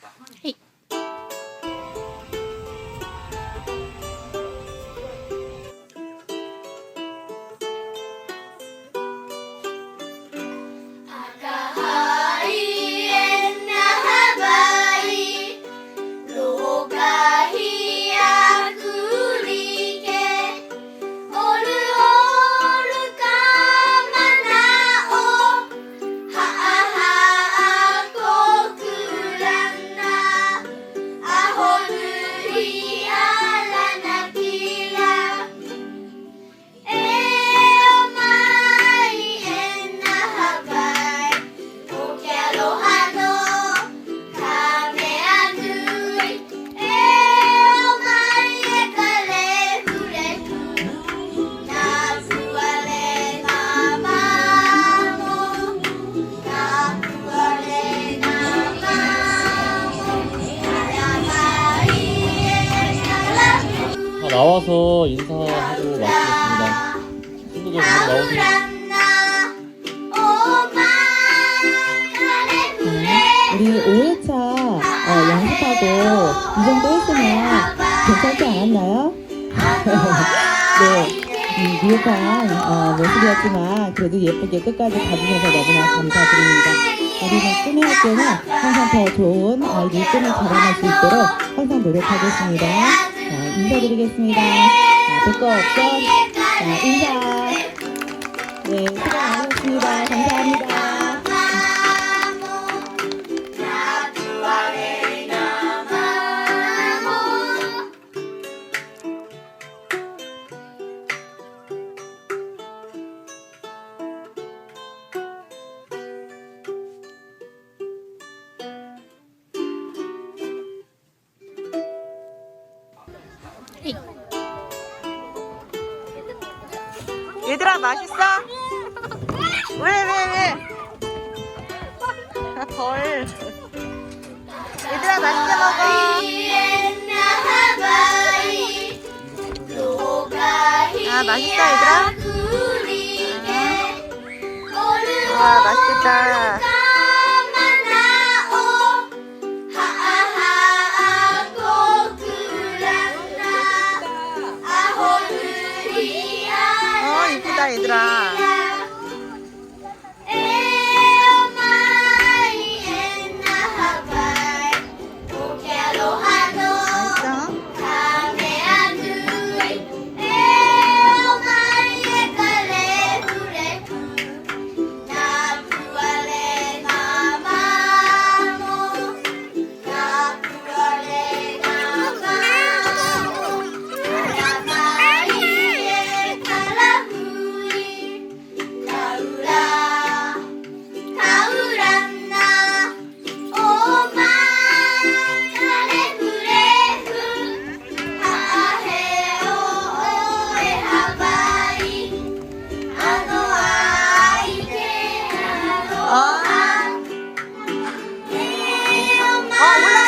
다 나와서 인사하고 마치겠습니다. 친구들 다 나오세요. 우리 5회차 어, 연습하고 이 정도 했으면 괜찮지 않았나요? 네, 음, 미흡한 어, 모습이었지만 그래도 예쁘게 끝까지 봐주셔서 너무나 감사드립니다. 우리는 꿈의 학교는 항상 더 좋은 아이들 꿈을 자라날 수 있도록 항상 노력하겠습니다. 자, 인사드리겠습니다. 자, 듣고 없던 자, 인사. 네, 수고 많으셨습니다. 감사합니다. 얘들아 맛있어? 왜 왜 왜? 아, 덜. 얘들아 맛있게 먹어. 아 맛있다 얘들아. 와 맛있겠다. 어 이쁘다 얘들아. Oh,